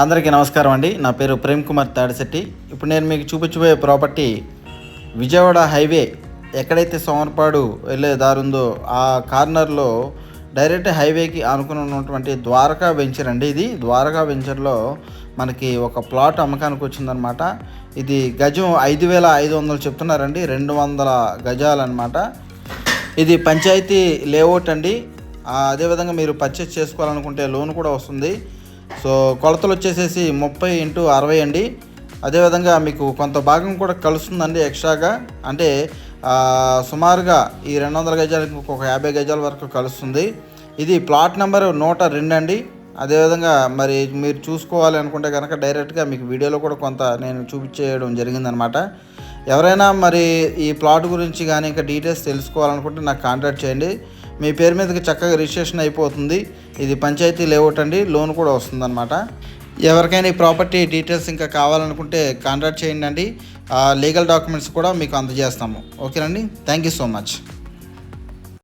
అందరికీ నమస్కారం అండి. నా పేరు ప్రేమ్ కుమార్ తాడిశెట్టి. ఇప్పుడు నేను మీకు చూపించబోయే ప్రాపర్టీ విజయవాడ హైవే ఎక్కడైతే సోమర్పాడు వెళ్ళే దారి ఉందో ఆ కార్నర్లో డైరెక్ట్ హైవేకి ఆనుకుని ఉన్నటువంటి ద్వారకా వెంచర్ అండి ఇది. ద్వారకా వెంచర్లో మనకి ఒక ప్లాట్ అమ్మకానికి వచ్చిందనమాట ఇది గజం ఐదు వేల ఐదు వందలు చెప్తున్నారండి. రెండు వందల గజాలన్నమాట ఇది పంచాయతీ లేఅవుట్ అండి. అదేవిధంగా మీరు పర్చేస్ చేసుకోవాలనుకుంటే లోన్ కూడా వస్తుంది. సో కొలతలు వచ్చేసేసి ముప్పై ఇంటూ అరవై అండి. అదేవిధంగా మీకు కొంత భాగం కూడా కలుస్తుందండి ఎక్స్ట్రాగా. అంటే సుమారుగా ఈ రెండు వందల గజాలకు ఒక యాభై గజాల వరకు కలుస్తుంది. ఇది ప్లాట్ నెంబర్ నూట రెండు అండి. అదేవిధంగా మరి మీరు చూసుకోవాలి అనుకుంటే కనుక డైరెక్ట్గా మీకు వీడియోలో కూడా కొంత నేను చూపించేయడం జరిగిందనమాట. ఎవరైనా మరి ఈ ప్లాట్ గురించి కానీ ఇంకా డీటెయిల్స్ తెలుసుకోవాలనుకుంటే నాకు కాంటాక్ట్ చేయండి. మీ పేరు మీదకి చక్కగా రిజిస్ట్రేషన్ అయిపోతుంది. ఇది పంచాయతీ లేఅవుట్ అండి. లోన్ కూడా వస్తుందన్నమాట. ఎవరికైనా ఈ ప్రాపర్టీ డీటెయిల్స్ ఇంకా కావాలనుకుంటే కాంటాక్ట్ చేయండి అండి. లీగల్ డాక్యుమెంట్స్ కూడా మీకు అందజేస్తాము. ఓకేనండి? Thank you so much.